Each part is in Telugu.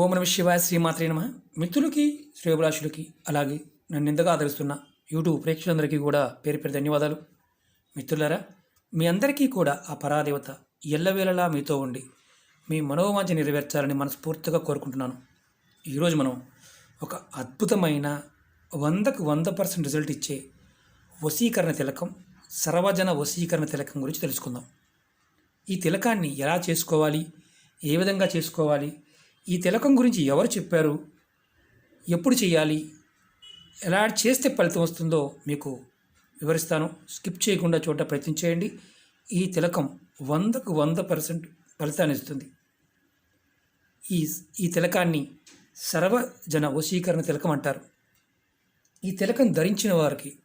ఓం నమ శివాయ శ్రీమాత్రే నమ. మిత్రులకి శ్రేయభిలాషులకి అలాగే నన్ను ఇంతగా ఆదరిస్తున్న యూట్యూబ్ ప్రేక్షకులందరికీ కూడా పేరు పేరు ధన్యవాదాలు. మిత్రులారా మీ అందరికీ కూడా ఆ పరాదేవత ఎల్లవేళలా మీతో ఉండి మీ మనోవాంఛ నెరవేర్చాలని మనస్ఫూర్తిగా కోరుకుంటున్నాను. ఈరోజు మనం ఒక అద్భుతమైన వందకు వంద పర్సెంట్ రిజల్ట్ ఇచ్చే వశీకరణ తిలకం సర్వజన వశీకరణ తిలకం గురించి తెలుసుకుందాం. ఈ తిలకాన్ని ఎలా చేసుకోవాలి? ఏ విధంగా చేసుకోవాలి? ఈ తిలకం గురించి ఎవరు చెప్పారు? ఎప్పుడు చేయాలి? ఎలా చేస్తే ఫలితం వస్తుందో మీకు వివరిస్తాను. స్కిప్ చేయకుండా చూడ ప్రయత్నం చేయండి. ఈ తిలకం వందకు వంద పర్సెంట్ ఫలితాన్ని ఇస్తుంది. ఈ ఈ తిలకాన్ని సర్వజన వశీకరణ తిలకం అంటారు. ఈ తిలకం ధరించిన వారికి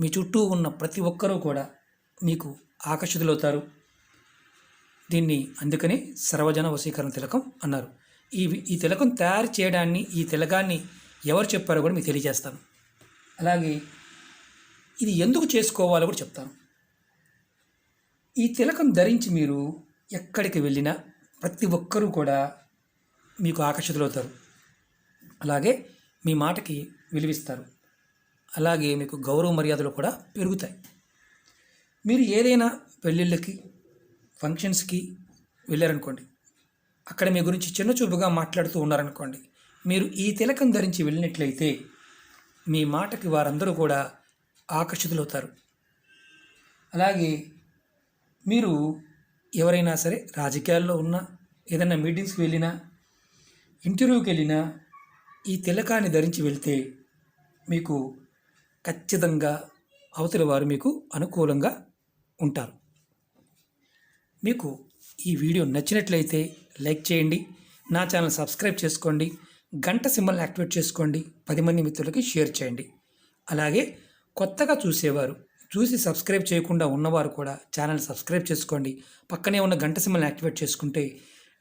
మీ చుట్టూ ఉన్న ప్రతి ఒక్కరూ కూడా మీకు ఆకర్షితులవుతారు. దీన్ని అందుకనే సర్వజన వశీకరణ తిలకం అన్నారు. ఈ ఈ తిలకం తయారు చేయడాన్ని ఈ తిలకాన్ని ఎవరు చెప్పారో కూడా మీకు తెలియజేస్తాను. అలాగే ఇది ఎందుకు చేసుకోవాలో కూడా చెప్తాను. ఈ తిలకం ధరించి మీరు ఎక్కడికి వెళ్ళినా ప్రతి ఒక్కరూ కూడా మీకు ఆకర్షితులవుతారు. అలాగే మీ మాటకి విలువిస్తారు. అలాగే మీకు గౌరవ మర్యాదలు కూడా పెరుగుతాయి. మీరు ఏదైనా పెళ్ళిళ్ళకి ఫంక్షన్స్కి వెళ్ళారనుకోండి. అక్కడ మీ గురించి చిన్న చూపుగా మాట్లాడుతూ ఉన్నారనుకోండి. మీరు ఈ తిలకం ధరించి వెళ్ళినట్లయితే మీ మాటకి వారందరూ కూడా ఆకర్షితులవుతారు. అలాగే మీరు ఎవరైనా సరే రాజకీయాల్లో ఉన్నా ఏదైనా మీటింగ్స్కి వెళ్ళినా ఇంటర్వ్యూకి వెళ్ళినా ఈ తిలకాన్ని ధరించి వెళ్తే మీకు ఖచ్చితంగా అవతల వారు మీకు అనుకూలంగా ఉంటారు. మీకు ఈ వీడియో నచ్చినట్లయితే లైక్ చేయండి నా ఛానల్ సబ్స్క్రైబ్ చేసుకోండి గంట సింబల్ యాక్టివేట్ చేసుకోండి పది మంది మిత్రులకి షేర్ చేయండి. అలాగే కొత్తగా చూసేవారు చూసి సబ్స్క్రైబ్ చేయకుండా ఉన్నవారు కూడా ఛానల్ సబ్స్క్రైబ్ చేసుకోండి. పక్కనే ఉన్న గంట సింబల్ యాక్టివేట్ చేసుకుంటే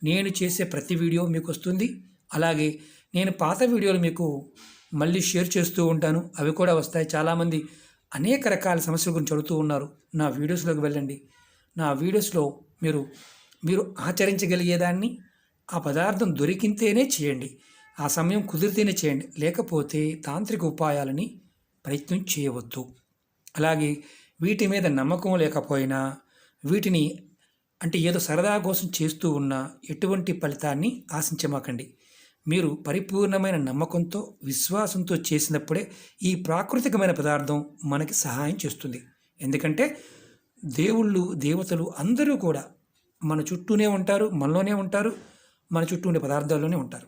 నేను చేసే ప్రతి వీడియో మీకు వస్తుంది. అలాగే నేను పాత వీడియోలు మీకు మళ్ళీ షేర్ చేస్తూ ఉంటాను. అవి కూడా వస్తాయి. చాలామంది అనేక రకాల సమస్యల గురించి అడుగుతూ ఉన్నారు. నా వీడియోస్లోకి వెళ్ళండి. నా వీడియోస్లో మీరు మీరు ఆచరించగలిగేదాన్ని ఆ పదార్థం దొరికితేనే చేయండి. ఆ సమయం కుదిరితేనే చేయండి. లేకపోతే తాంత్రిక ఉపాయాలని ప్రయత్నం చేయవద్దు. అలాగే వీటి మీద నమ్మకం లేకపోయినా వీటిని అంటే ఏదో సరదా కోసం చేస్తూ ఉన్న ఎటువంటి ఫలితాన్ని ఆశించమాకండి. మీరు పరిపూర్ణమైన నమ్మకంతో విశ్వాసంతో చేసినప్పుడే ఈ ప్రాకృతికమైన పదార్థం మనకి సహాయం చేస్తుంది. ఎందుకంటే దేవుళ్ళు దేవతలు అందరూ కూడా మన చుట్టూనే ఉంటారు మనలోనే ఉంటారు మన చుట్టూ ఉండే పదార్థాల్లోనే ఉంటారు.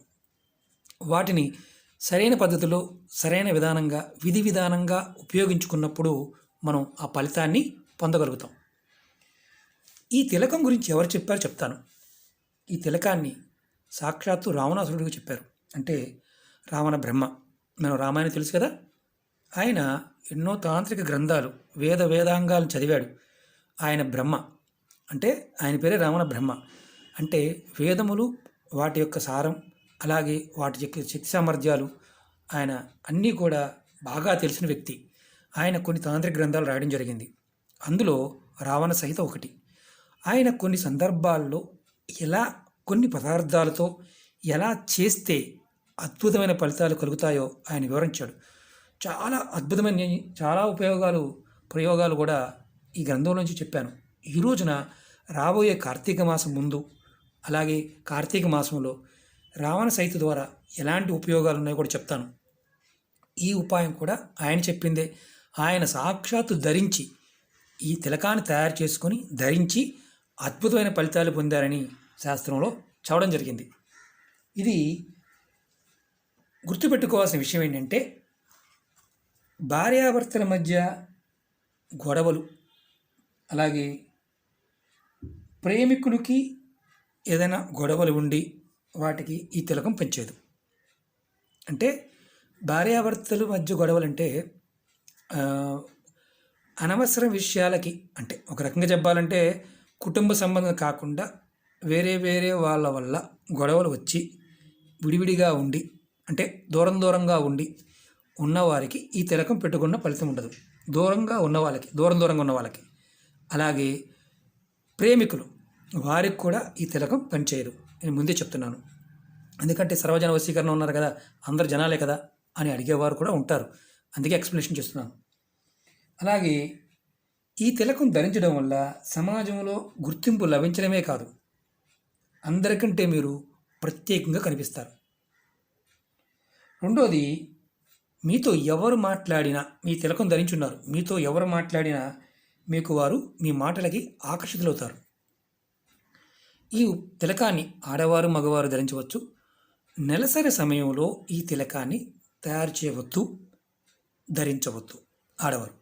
వాటిని సరైన పద్ధతిలో సరైన విధానంగా విధి విధానంగా ఉపయోగించుకున్నప్పుడు మనం ఆ ఫలితాన్ని పొందగలుగుతాం. ఈ తిలకం గురించి ఎవరు చెప్పారో చెప్తాను. ఈ తిలకాన్ని సాక్షాత్తు రావణాసురుడికి చెప్పారు. అంటే రావణ బ్రహ్మ. మనం రామాయణం తెలుసు కదా? ఆయన ఎన్నో తాంత్రిక గ్రంథాలు వేద వేదాంగాలను చదివాడు. ఆయన బ్రహ్మ. అంటే ఆయన పేరే రావణ బ్రహ్మ. అంటే వేదములు వాటి యొక్క సారం అలాగే వాటి యొక్క శక్తి సామర్థ్యాలు ఆయన అన్నీ కూడా బాగా తెలిసిన వ్యక్తి. ఆయన కొన్ని తాంత్రిక గ్రంథాలు రాయడం జరిగింది. అందులో రావణ సహిత ఒకటి. ఆయన కొన్ని సందర్భాల్లో ఎలా కొన్ని పదార్థాలతో ఎలా చేస్తే అద్భుతమైన ఫలితాలు కలుగుతాయో ఆయన వివరించాడు. చాలా అద్భుతమైన చాలా ఉపయోగాలు ప్రయోగాలు కూడా ఈ గ్రంథం నుంచి చెప్పాను. ఈ రోజున రాబోయే కార్తీక మాసం ముందు అలాగే కార్తీక మాసంలో రావణ సైతు ద్వారా ఎలాంటి ఉపయోగాలు ఉన్నాయో కూడా చెప్తాను. ఈ ఉపాయం కూడా ఆయన చెప్పిందే. ఆయన సాక్షాత్తు ధరించి ఈ తిలకాన్ని తయారు చేసుకొని ధరించి అద్భుతమైన ఫలితాలు పొందారని శాస్త్రంలో చదవడం జరిగింది. ఇది గుర్తుపెట్టుకోవాల్సిన విషయం ఏంటంటే భార్యాభర్తల మధ్య గొడవలు అలాగే ప్రేమికులకి ఏదైనా గొడవలు ఉండి వాటికి ఈ తిలకం పెంచేది. అంటే భార్యాభర్తల మధ్య గొడవలు అంటే అనవసర విషయాలకి అంటే ఒక రకంగా చెప్పాలంటే కుటుంబ సంబంధం కాకుండా వేరే వేరే వాళ్ళ వల్ల గొడవలు వచ్చి విడివిడిగా ఉండి అంటే దూరం దూరంగా ఉండి ఉన్నవారికి ఈ తిలకం పెట్టుకున్న ఫలితం ఉండదు. దూరంగా ఉన్న వాళ్ళకి దూరం దూరంగా ఉన్న వాళ్ళకి. అలాగే ప్రేమికులు వారికి కూడా ఈ తిలకం పనిచేయదు. నేను ముందే చెప్తున్నాను. ఎందుకంటే సర్వజన వశీకరణ ఉన్నారు కదా అందరు జనాలే కదా అని అడిగేవారు కూడా ఉంటారు. అందుకే ఎక్స్ప్లెనేషన్ చేస్తున్నాను. అలాగే ఈ తిలకం ధరించడం వల్ల సమాజంలో గుర్తింపు లభించడమే కాదు అందరికంటే మీరు ప్రత్యేకంగా కనిపిస్తారు. రెండోది మీతో ఎవరు మాట్లాడినా మీ తిలకం ధరించున్నారు మీతో ఎవరు మాట్లాడినా మీకు వారు మీ మాటలకి ఆకర్షితులవుతారు. ఈ తిలకాన్ని ఆడవారు మగవారు ధరించవచ్చు. నెలసరి సమయంలో ఈ తిలకాన్ని తయారు చేయవద్దు ధరించవద్దు ఆడవారు.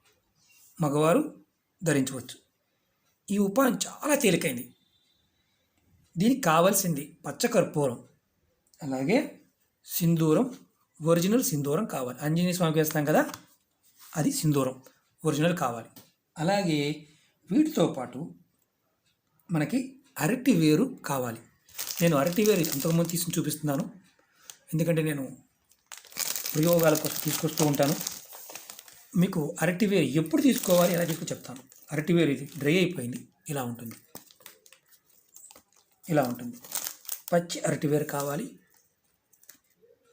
మగవారు ధరించవచ్చు. ఈ ఉపాయం చాలా తేలికైంది. దీనికి కావాల్సింది పచ్చకర్పూరం. అలాగే సింధూరం ఒరిజినల్ సింధూరం కావాలి. ఆంజనేయ స్వామికి వేస్తాం కదా అది సింధూరం ఒరిజినల్ కావాలి. అలాగే వీటితో పాటు మనకి అరటి వేరు కావాలి. నేను అరటి వేరు ఎంతకుముందు తీసుకుని చూపిస్తున్నాను. ఎందుకంటే నేను ప్రయోగాల కోసం తీసుకొస్తూ ఉంటాను. మీకు అరటి వేరు ఎప్పుడు తీసుకోవాలి ఎలా తీసుకో చెప్తాను. అరటి వేరు ఇది డ్రై అయిపోయింది. ఇలా ఉంటుంది. ఇలా ఉంటుంది. పచ్చి అరటి వేరు కావాలి.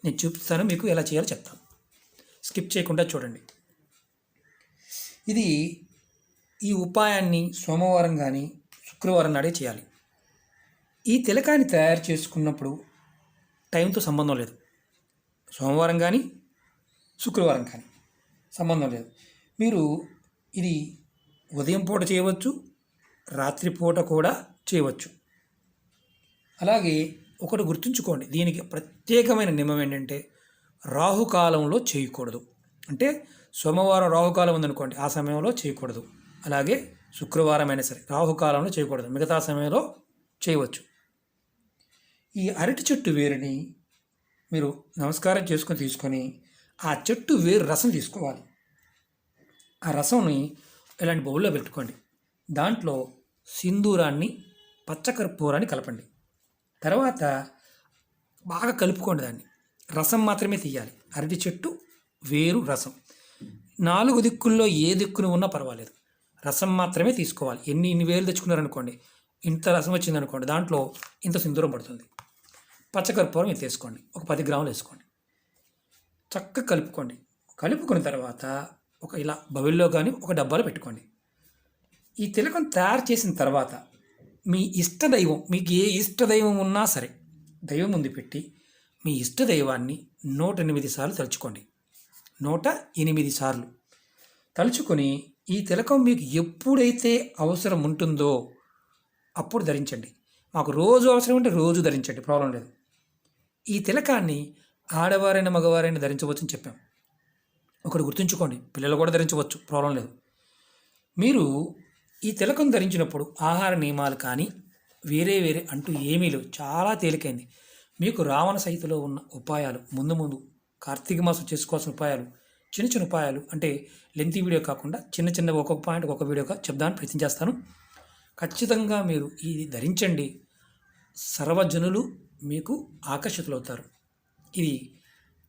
నేను చూపిస్తాను మీకు ఎలా చేయాలో చెప్తాను. స్కిప్ చేయకుండా చూడండి. ఇది ఈ ఉపాయాన్ని సోమవారం కానీ శుక్రవారం నాడే చేయాలి. ఈ తిలకాన్ని తయారు చేసుకున్నప్పుడు టైంతో సంబంధం లేదు. సోమవారం కానీ శుక్రవారం కానీ సంబంధం లేదు. మీరు ఇది ఉదయం పూట చేయవచ్చు రాత్రిపూట కూడా చేయవచ్చు. అలాగే ఒకటి గుర్తుంచుకోండి దీనికి ప్రత్యేకమైన నియమం ఏంటంటే రాహుకాలంలో చేయకూడదు. అంటే సోమవారం రాహుకాలం ఉందనుకోండి ఆ సమయంలో చేయకూడదు. అలాగే శుక్రవారం అయినా సరే రాహుకాలంలో చేయకూడదు. మిగతా సమయంలో చేయవచ్చు. ఈ అరటి చెట్టు వేరుని మీరు నమస్కారం చేసుకొని తీసుకొని ఆ చెట్టు వేరు రసం తీసుకోవాలి. ఆ రసంని ఇలాంటి బౌల్లో పెట్టుకోండి. దాంట్లో సింధూరాన్ని పచ్చకర్పూరాన్ని కలపండి. తర్వాత బాగా కలుపుకోండి దాన్ని. రసం మాత్రమే తీయాలి. అరటి చెట్టు వేరు రసం. నాలుగు దిక్కుల్లో ఏ దిక్కును ఉన్నా పర్వాలేదు. రసం మాత్రమే తీసుకోవాలి. ఎన్ని ఇన్ని వేలు తెచ్చుకున్నారనుకోండి ఇంత రసం వచ్చిందనుకోండి దాంట్లో ఇంత సింధూరం పడుతుంది. పచ్చకర్పూరం ఇంత తీసుకోండి ఒక పది గ్రాములు వేసుకోండి. చక్కగా కలుపుకోండి. కలుపుకున్న తర్వాత ఒక ఇలా బవిల్లో కానీ ఒక డబ్బాలో పెట్టుకోండి. ఈ తిలకం తయారు చేసిన తర్వాత మీ ఇష్ట దైవం మీకు ఏ ఇష్ట దైవం ఉన్నా సరే దైవం ముందు పెట్టి మీ ఇష్ట దైవాన్ని నూట ఎనిమిది సార్లు తలుచుకోండి. నూట ఎనిమిది సార్లు తలుచుకొని ఈ తిలకం మీకు ఎప్పుడైతే అవసరం ఉంటుందో అప్పుడు ధరించండి. మాకు రోజు అవసరం ఉంటే రోజు ధరించండి. ప్రాబ్లం లేదు. ఈ తిలకాన్ని ఆడవారైన మగవారైనా ధరించవచ్చు అని చెప్పాం. ఒకటి గుర్తుంచుకోండి. పిల్లలు కూడా ధరించవచ్చు. ప్రాబ్లం లేదు. మీరు ఈ తిలకం ధరించినప్పుడు ఆహార నియమాలు కానీ వేరే వేరే అంటూ ఏమీ లేవు. చాలా తేలికైంది. మీకు రావణ సహితలో ఉన్న ఉపాయాలు ముందు ముందు కార్తీక మాసం చేసుకోవాల్సిన ఉపాయాలు చిన్న చిన్న ఉపాయాలు అంటే లెంతీ వీడియో కాకుండా చిన్న చిన్న ఒక్కొక్క పాయింట్ ఒక్కొక్క వీడియోగా చెప్దామని ప్రయత్నం చేస్తాను. ఖచ్చితంగా మీరు ఇది ధరించండి. సర్వజనులు మీకు ఆకర్షితులవుతారు. ఇది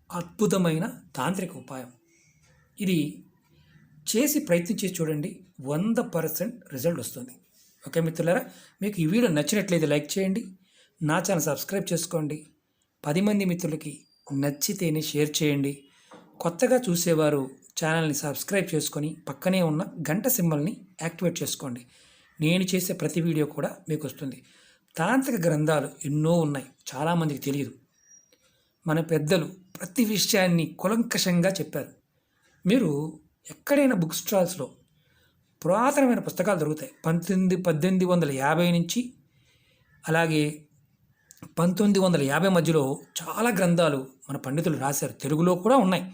అద్భుతమైన తాంత్రిక ఉపాయం. ఇది చేసి ప్రయత్నించి చూడండి వంద పర్సెంట్ రిజల్ట్ వస్తుంది. ఓకే మిత్రులారా మీకు ఈ వీడియో నచ్చినట్లయితే లైక్ చేయండి నా ఛానల్ సబ్స్క్రైబ్ చేసుకోండి పది మంది మిత్రులకి నచ్చితేనే షేర్ చేయండి. కొత్తగా చూసేవారు ఛానల్ని సబ్స్క్రైబ్ చేసుకొని పక్కనే ఉన్న గంట సింబల్ని యాక్టివేట్ చేసుకోండి. నేను చేసే ప్రతి వీడియో కూడా మీకు వస్తుంది తాంత్రిక గ్రంథాలు ఎన్నో ఉన్నాయి. చాలామందికి తెలియదు. మన పెద్దలు ప్రతి విషయాన్ని కులంకషంగా చెప్పారు. మీరు ఎక్కడైనా బుక్ స్టాల్స్లో పురాతనమైన పుస్తకాలు దొరుకుతాయి. పంతొమ్మిది పద్దెనిమిది వందల యాభై నుంచి అలాగే పంతొమ్మిది వందల యాభై మధ్యలో చాలా గ్రంథాలు మన పండితులు రాశారు. తెలుగులో కూడా ఉన్నాయి.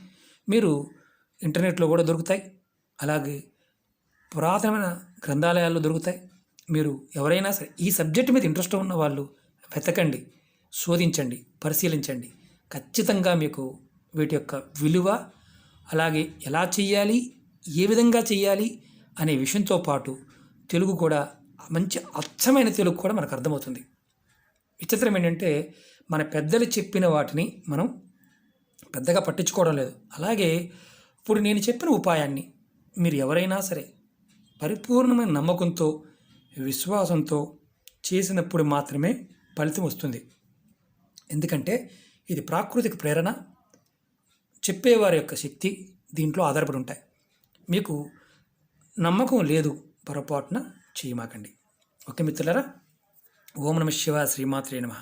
మీరు ఇంటర్నెట్లో కూడా దొరుకుతాయి. అలాగే పురాతనమైన గ్రంథాలయాల్లో దొరుకుతాయి. మీరు ఎవరైనా సరే ఈ సబ్జెక్ట్ మీద ఇంట్రెస్ట్ ఉన్న వాళ్ళు వెతకండి శోధించండి పరిశీలించండి. ఖచ్చితంగా మీకు వీటి యొక్క విలువ అలాగే ఎలా చేయాలి ఏ విధంగా చేయాలి అనే విషయంతో పాటు తెలుగు కూడా మంచి అచ్చమైన తెలుగు కూడా మనకు అర్థమవుతుంది. విచిత్రం ఏంటంటే మన పెద్దలు చెప్పిన వాటిని మనం పెద్దగా పట్టించుకోవడం లేదు. అలాగే ఇప్పుడు నేను చెప్పిన ఉపాయాన్ని మీరు ఎవరైనా సరే పరిపూర్ణమైన నమ్మకంతో విశ్వాసంతో చేసినప్పుడు మాత్రమే ఫలితం వస్తుంది. ఎందుకంటే ఇది ప్రాకృతిక ప్రేరణ చెప్పేవారి యొక్క శక్తి దీంట్లో ఆధారపడి ఉంటాయి. మీకు నమ్మకం లేదు పొరపాటున చేయమాకండి. ఓకే మిత్రులరా ఓం నమ శివ శ్రీమాత్రే నమ.